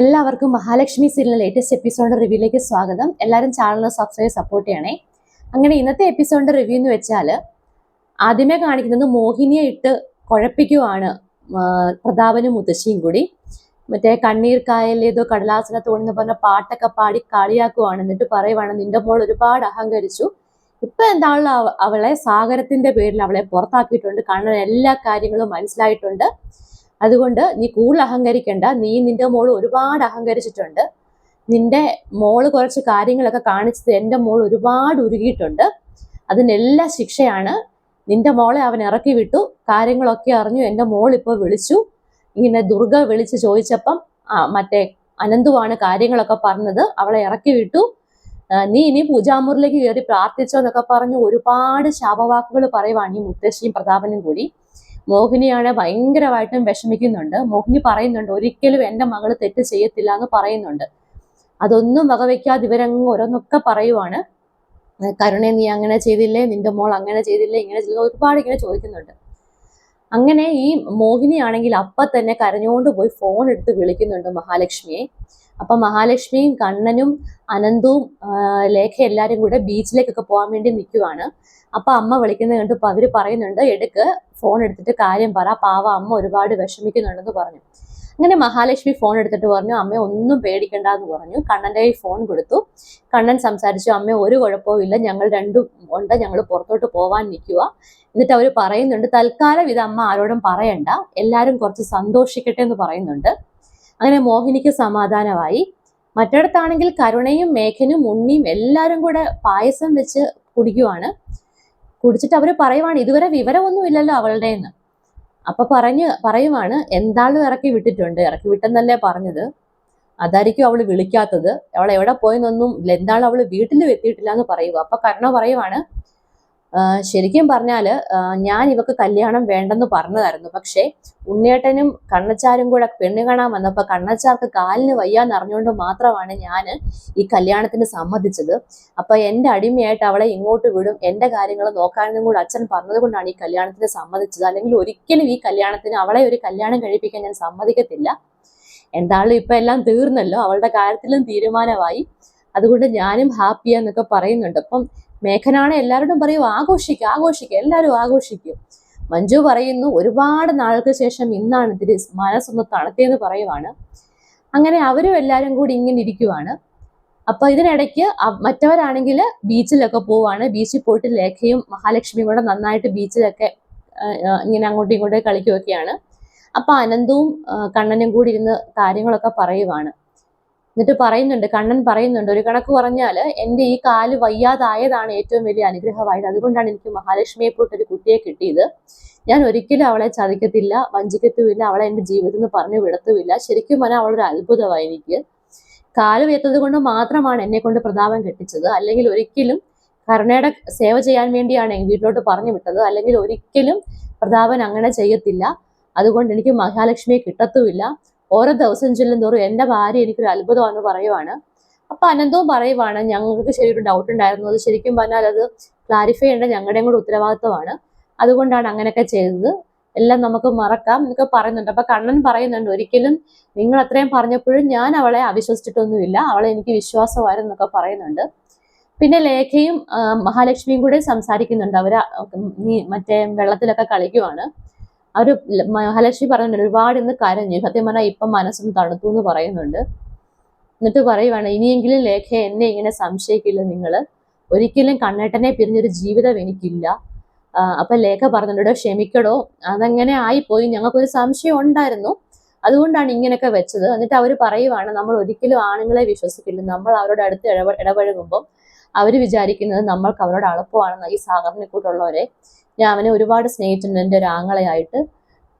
എല്ലാവർക്കും മഹാലക്ഷ്മി സീരിയലിന്റെ latest episode റിവ്യൂയിലേക്ക് സ്വാഗതം. എല്ലാവരും ചാനൽ സബ്സ്ക്രൈബ് സപ്പോർട്ട് ചെയ്യണേ. അങ്ങനെ ഇന്നത്തെ എപ്പിസോഡിന്റെ റിവ്യൂ എന്ന് വെച്ചാൽ ആദ്യമേ കാണിക്കുന്നത് മോഹിനിയെ ഇട്ട് കുഴപ്പിക്കുവാണ് പ്രതാപനും മുത്തശ്ശിയും കൂടി. മറ്റേ കണ്ണീർ കായലേതോ കടലാസന തോന്നുന്ന പറഞ്ഞ പാട്ടൊക്കെ പാടി കളിയാക്കുവാണ്. എന്നിട്ട് പറയുവാണ് നിന്റെ മോൾ ഒരുപാട് അഹങ്കരിച്ചു. ഇപ്പൊ എന്താണല്ലോ അവളെ സാഗരത്തിന്റെ പേരിൽ അവളെ പുറത്താക്കിയിട്ടുണ്ട്. കണ്ണൻ എല്ലാ കാര്യങ്ങളും മനസ്സിലായിട്ടുണ്ട്. അതുകൊണ്ട് നീ കൂടുതൽ അഹങ്കരിക്കണ്ട. നീ നിന്റെ മോൾ ഒരുപാട് അഹങ്കരിച്ചിട്ടുണ്ട്. നിന്റെ മോൾ കുറച്ച് കാര്യങ്ങളൊക്കെ കാണിച്ചത് എന്റെ മോൾ ഒരുപാട് ഉരുകിയിട്ടുണ്ട്. അതിനെല്ലാം ശിക്ഷയാണ്. നിന്റെ മോളെ അവൻ ഇറക്കി വിട്ടു. കാര്യങ്ങളൊക്കെ അറിഞ്ഞു എന്റെ മോൾ ഇപ്പോൾ വിളിച്ചു. ഇങ്ങനെ ദുർഗ വിളിച്ച് ചോദിച്ചപ്പം ആ മറ്റേ അനന്തുവാണ് കാര്യങ്ങളൊക്കെ പറഞ്ഞത് അവളെ ഇറക്കി വിട്ടു. നീ ഇനി പൂജാമുറിലേക്ക് കയറി പ്രാർത്ഥിച്ചോ എന്നൊക്കെ പറഞ്ഞു ഒരുപാട് ശാപവാക്കുകൾ പറയുവാണ് ഈ മുത്തശ്ശിയും പ്രതാപനും കൂടി. മോഹിനിയാണ് ഭയങ്കരമായിട്ടും വിഷമിക്കുന്നുണ്ട്. മോഹിനി പറയുന്നുണ്ട് ഒരിക്കലും എന്റെ മകൾ തെറ്റ് ചെയ്യത്തില്ല എന്ന് പറയുന്നുണ്ട്. അതൊന്നും വകവെക്കാതെ ഇവരങ്ങ് ഓരോന്നൊക്കെ പറയുവാണ്. കരുണേ നീ അങ്ങനെ ചെയ്തില്ലേ? നിന്റെ മോൾ അങ്ങനെ ചെയ്തില്ലേ? ഇങ്ങനെ ചെയ്തില്ല? ഒരുപാട് ഇങ്ങനെ ചോദിക്കുന്നുണ്ട്. അങ്ങനെ ഈ മോഹിനിയാണെങ്കിൽ അപ്പ തന്നെ കരഞ്ഞുകൊണ്ട് പോയി ഫോൺ എടുത്ത് വിളിക്കുന്നുണ്ട് മഹാലക്ഷ്മിയെ. അപ്പൊ മഹാലക്ഷ്മിയും കണ്ണനും അനന്തവും ലേഖ എല്ലാരും കൂടെ ബീച്ചിലേക്കൊക്കെ പോകാൻ വേണ്ടി നിൽക്കുവാണ് അപ്പൊ അമ്മ വിളിക്കുന്നത് കണ്ടപ്പോ അവർ പറയുന്നുണ്ട് എടുക്ക് ഫോൺ എടുത്തിട്ട് കാര്യം പറ. പാവ അമ്മ ഒരുപാട് വിഷമിക്കുന്നുണ്ടെന്ന് പറഞ്ഞു. അങ്ങനെ മഹാലക്ഷ്മി ഫോൺ എടുത്തിട്ട് പറഞ്ഞു അമ്മ ഒന്നും പേടിക്കണ്ട എന്ന് പറഞ്ഞു. കണ്ണന്റെ കയ്യിൽ ഫോൺ കൊടുത്തു. കണ്ണൻ സംസാരിച്ചു അമ്മ ഒരു കുഴപ്പവും ഇല്ല. ഞങ്ങൾ രണ്ടും ഉണ്ട്. ഞങ്ങൾ പുറത്തോട്ട് പോവാൻ നിൽക്കുക എന്നിട്ട് അവർ പറയുന്നുണ്ട് തൽക്കാലം ഇത് അമ്മ ആരോടും പറയണ്ട. എല്ലാവരും കുറച്ച് സന്തോഷിക്കട്ടെ എന്ന് പറയുന്നുണ്ട്. അങ്ങനെ മോഹിനിക്ക് സമാധാനമായി. മറ്റിടത്താണെങ്കിൽ കരുണയും മേഘനും ഉണ്ണിയും എല്ലാവരും കൂടെ പായസം വെച്ച് കുടിക്കുവാണ്. കുടിച്ചിട്ട് അവർ പറയുവാണ് ഇതുവരെ വിവരമൊന്നും ഇല്ലല്ലോ അവളുടെ എന്ന് അപ്പൊ പറഞ്ഞ് പറയുവാണ് എന്താണ് ഇറക്കി വിട്ടിട്ടുണ്ട്. ഇറക്കി വിട്ടെന്നല്ലേ പറഞ്ഞത്. അതായിരിക്കും അവൾ വിളിക്കാത്തത്. അവൾ എവിടെ പോയെന്നൊന്നും എന്താണ് അവൾ വീട്ടിൽ എത്തിയിട്ടില്ല എന്ന് പറയുക അപ്പൊ കരുണ പറയുവാണ് "ആ, ശരിക്കും പറഞ്ഞാൽ ഞാൻ ഇവക്ക് കല്യാണം വേണ്ടെന്ന് പറഞ്ഞതായിരുന്നു. പക്ഷേ ഉണ്ണിയേട്ടനും കണ്ണച്ചാരും കൂടെ പെണ്ണ് കാണാൻ വന്നപ്പോ കണ്ണച്ചാർക്ക് കാലിന് വയ്യാന്ന് അറിഞ്ഞുകൊണ്ട് മാത്രമാണ് ഞാൻ ഈ കല്യാണത്തിന് സമ്മതിച്ചത്. അപ്പൊ എന്റെ അടിമയായിട്ട് അവളെ ഇങ്ങോട്ട് വിടും എന്റെ കാര്യങ്ങൾ നോക്കാനും കൂടെ അച്ഛൻ പറഞ്ഞത് കൊണ്ടാണ് ഈ കല്യാണത്തിന് സമ്മതിച്ചത്. അല്ലെങ്കിൽ ഒരിക്കലും ഈ കല്യാണത്തിന് അവളെ ഒരു കല്യാണം കഴിപ്പിക്കാൻ ഞാൻ സമ്മതിക്കത്തില്ല. എന്തായാലും ഇപ്പൊ എല്ലാം തീർന്നല്ലോ അവളുടെ കാര്യത്തിലും തീരുമാനമായി. അതുകൊണ്ട് ഞാനും ഹാപ്പിയാന്നൊക്കെ പറയുന്നുണ്ട്. അപ്പം മേഘനാണ് എല്ലാവരോടും പറയും ആഘോഷിക്കുക ആഘോഷിക്കുക എല്ലാവരും ആഘോഷിക്കും. മഞ്ജു പറയുന്നു ഒരുപാട് നാൾക്ക് ശേഷം ഇന്നാണ് ഇതിൽ മനസ്സൊന്ന് തണുത്തേന്ന് പറയുവാണ്. അങ്ങനെ അവരും എല്ലാവരും കൂടി ഇങ്ങനെ ഇരിക്കുവാണ്. അപ്പൊ ഇതിനിടയ്ക്ക് മറ്റവരാണെങ്കിൽ ബീച്ചിലൊക്കെ പോവാണ്. ബീച്ചിൽ പോയിട്ട് ലേഖയും മഹാലക്ഷ്മിയും കൂടെ നന്നായിട്ട് ബീച്ചിലൊക്കെ ഇങ്ങനെ അങ്ങോട്ടും ഇങ്ങോട്ടും കളിക്കുകയൊക്കെയാണ് അപ്പൊ അനന്തവും കണ്ണനും കൂടി ഇരുന്ന് കാര്യങ്ങളൊക്കെ പറയുവാണ്. എന്നിട്ട് പറയുന്നുണ്ട് കണ്ണൻ പറയുന്നുണ്ട് ഒരു കണക്ക് പറഞ്ഞാൽ എന്റെ ഈ കാൽ വയ്യാതായതാണ് ഏറ്റവും വലിയ അനുഗ്രഹമായത്. അതുകൊണ്ടാണ് എനിക്ക് മഹാലക്ഷ്മിയെ പോയിട്ടൊരു കുട്ടിയെ കിട്ടിയത്. ഞാൻ ഒരിക്കലും അവളെ ചതിക്കത്തില്ല വഞ്ചിക്കത്തുമില്ല അവളെ എന്റെ ജീവിതത്തിൽ നിന്ന് പറഞ്ഞു വിടത്തുമില്ല. ശരിക്കും പറഞ്ഞാൽ അവളൊരു അത്ഭുതമായി എനിക്ക്. കാൽ വേത്തത് കൊണ്ട് മാത്രമാണ് എന്നെ കൊണ്ട് പ്രതാപം കെട്ടിച്ചത്. അല്ലെങ്കിൽ ഒരിക്കലും കരുണയുടെ സേവ ചെയ്യാൻ വേണ്ടിയാണ് വീട്ടിലോട്ട് പറഞ്ഞു വിട്ടത്. അല്ലെങ്കിൽ ഒരിക്കലും പ്രതാപൻ അങ്ങനെ ചെയ്യത്തില്ല. അതുകൊണ്ട് എനിക്ക് മഹാലക്ഷ്മിയെ കിട്ടത്തുമില്ല. ഓരോ ദിവസം ചെല്ലും തോറും എന്റെ ഭാര്യ എനിക്കൊരു അത്ഭുതമാണെന്ന് പറയുവാണ്. അപ്പൊ അനന്തവും പറയുവാണ് ഞങ്ങൾക്ക് ശരിയൊരു ഡൗട്ട് ഉണ്ടായിരുന്നു. അത് ശരിക്കും പറഞ്ഞാൽ അത് ക്ലാരിഫൈ ചെയ്യേണ്ട ഞങ്ങളുടെയും കൂടെ ഉത്തരവാദിത്വമാണ്. അതുകൊണ്ടാണ് അങ്ങനെയൊക്കെ ചെയ്തത്. എല്ലാം നമുക്ക് മറക്കാം എന്നൊക്കെ പറയുന്നുണ്ട്. അപ്പൊ കണ്ണൻ പറയുന്നുണ്ട് ഒരിക്കലും നിങ്ങൾ അത്രയും പറഞ്ഞപ്പോഴും ഞാൻ അവളെ അവിശ്വസിച്ചിട്ടൊന്നുമില്ല. അവളെ എനിക്ക് വിശ്വാസമായിരുന്നു എന്നൊക്കെ പറയുന്നുണ്ട്. പിന്നെ ലേഖയും മഹാലക്ഷ്മിയും കൂടെ സംസാരിക്കുന്നുണ്ട്. അവർ മറ്റേ വെള്ളത്തിലൊക്കെ കളിക്കുവാണ്. ല- മഹാലക്ഷ്മി പറയുന്നുണ്ട് ഒരുപാട് ഇന്ന് കരഞ്ഞു. സത്യം പറഞ്ഞാൽ ഇപ്പം മനസ്സും തണുത്തു എന്ന് പറയുന്നുണ്ട്. എന്നിട്ട് പറയുവാണ് ഇനിയെങ്കിലും ലേഖ എന്നെ ഇങ്ങനെ സംശയിക്കില്ല നിങ്ങൾ ഒരിക്കലും കണ്ണേട്ടനെ പിരിഞ്ഞൊരു ജീവിതം എനിക്കില്ല. അപ്പൊ ലേഖ പറഞ്ഞിട്ടോ ക്ഷമിക്കടോ. അതങ്ങനെ ആയിപ്പോയി. ഞങ്ങൾക്കൊരു സംശയം ഉണ്ടായിരുന്നു. അതുകൊണ്ടാണ് ഇങ്ങനെയൊക്കെ വെച്ചത്. എന്നിട്ട് അവർ പറയുവാണ് നമ്മൾ ഒരിക്കലും ആണുങ്ങളെ വിശ്വസിക്കില്ല. നമ്മൾ അവരോട് അടുത്ത് ഇടപെ ഇടപഴകുമ്പോൾ അവർ വിചാരിക്കുന്നത് നമ്മൾക്ക് അവരോട് അളപ്പമാണെന്ന് ഈ സാഗറിനെ കൂട്ടുള്ളവരെ ഞാൻ അവനെ ഒരുപാട് സ്നേഹിച്ചിട്ടുണ്ട് എന്റെ ഒരു ആങ്ങളെയായിട്ട്.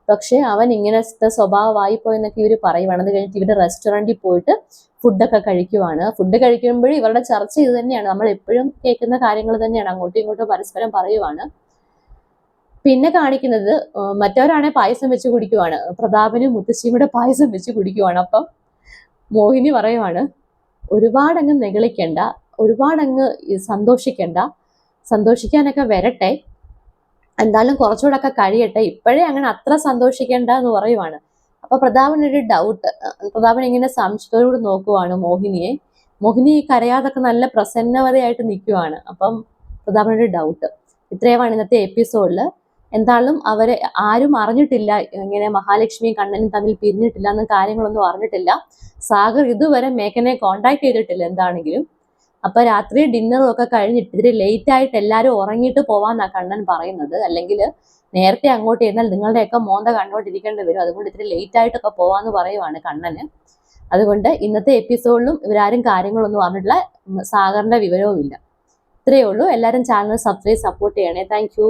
പക്ഷേ അവൻ ഇങ്ങനത്തെ സ്വഭാവമായി പോയെന്നൊക്കെ ഇവർ പറയുവാണ്. അത് കഴിഞ്ഞിട്ട് ഇവരുടെ റെസ്റ്റോറന്റിൽ പോയിട്ട് ഫുഡൊക്കെ കഴിക്കുവാണ്. ഫുഡ് കഴിക്കുമ്പോഴും ഇവരുടെ ചർച്ച ഇത് തന്നെയാണ്. നമ്മൾ എപ്പോഴും കേൾക്കുന്ന കാര്യങ്ങൾ തന്നെയാണ്. അങ്ങോട്ടും ഇങ്ങോട്ടും പരസ്പരം പറയുവാണ്. പിന്നെ കാണിക്കുന്നത് മറ്റവരാണെ പായസം വെച്ച് കുടിക്കുവാണ്. പ്രതാപനും മുത്തശ്ശിയും കൂടെ പായസം വെച്ച് കുടിക്കുവാണ്. അപ്പം മോഹിനി പറയുവാണ് ഒരുപാടങ്ങ് നെകളിക്കണ്ട ഒരുപാടങ്ങ് സന്തോഷിക്കണ്ട സന്തോഷിക്കാനൊക്കെ വരട്ടെ എന്തായാലും കുറച്ചുകൂടെ ഒക്കെ കഴിയട്ടെ. ഇപ്പോഴേ അങ്ങനെ അത്ര സന്തോഷിക്കേണ്ട എന്ന് പറയുവാണ്. അപ്പൊ പ്രതാപനൊരു ഡൗട്ട് പ്രതാപൻ ഇങ്ങനെ സംശയത്തോടുകൂടി നോക്കുവാണ് മോഹിനിയെ. മോഹിനി കരയാതൊക്കെ നല്ല പ്രസന്നവതയായിട്ട് നിൽക്കുവാണ് അപ്പം പ്രതാപനൊരു ഡൗട്ട് ഇത്രയുമാണ് ഇന്നത്തെ എപ്പിസോഡിൽ എന്തായാലും അവരെ ആരും അറിഞ്ഞിട്ടില്ല. ഇങ്ങനെ മഹാലക്ഷ്മിയും കണ്ണനും തമ്മിൽ പിരിഞ്ഞിട്ടില്ല എന്ന കാര്യങ്ങളൊന്നും അറിഞ്ഞിട്ടില്ല. സാഗർ ഇതുവരെ മേഘനെ കോണ്ടാക്ട് ചെയ്തിട്ടില്ല എന്താണെങ്കിലും. അപ്പൊ രാത്രി ഡിന്നറും ഒക്കെ കഴിഞ്ഞിട്ട് ഇത്തിരി ലേറ്റ് ആയിട്ട് എല്ലാവരും ഉറങ്ങിയിട്ട് പോവാന്നാ കണ്ണൻ പറയുന്നത്. അല്ലെങ്കിൽ നേരത്തെ അങ്ങോട്ട് ചെന്നാൽ നിങ്ങളുടെയൊക്കെ മോന്ത കണ്ടോണ്ടിരിക്കേണ്ടി വരും. അതുകൊണ്ട് ഇത്തിരി ലേറ്റ് ആയിട്ടൊക്കെ പോവാന്ന് പറയുവാണ് കണ്ണന്. അതുകൊണ്ട് ഇന്നത്തെ എപ്പിസോഡിലും ഇവരാരും കാര്യങ്ങളൊന്നും പറഞ്ഞിട്ടുള്ള സാഗറിന്റെ വിവരവും ഇല്ല ഇത്രയേ ഉള്ളൂ. എല്ലാവരും ചാനൽ സബ്സ്ക്രൈബ് സപ്പോർട്ട് ചെയ്യണേ. താങ്ക്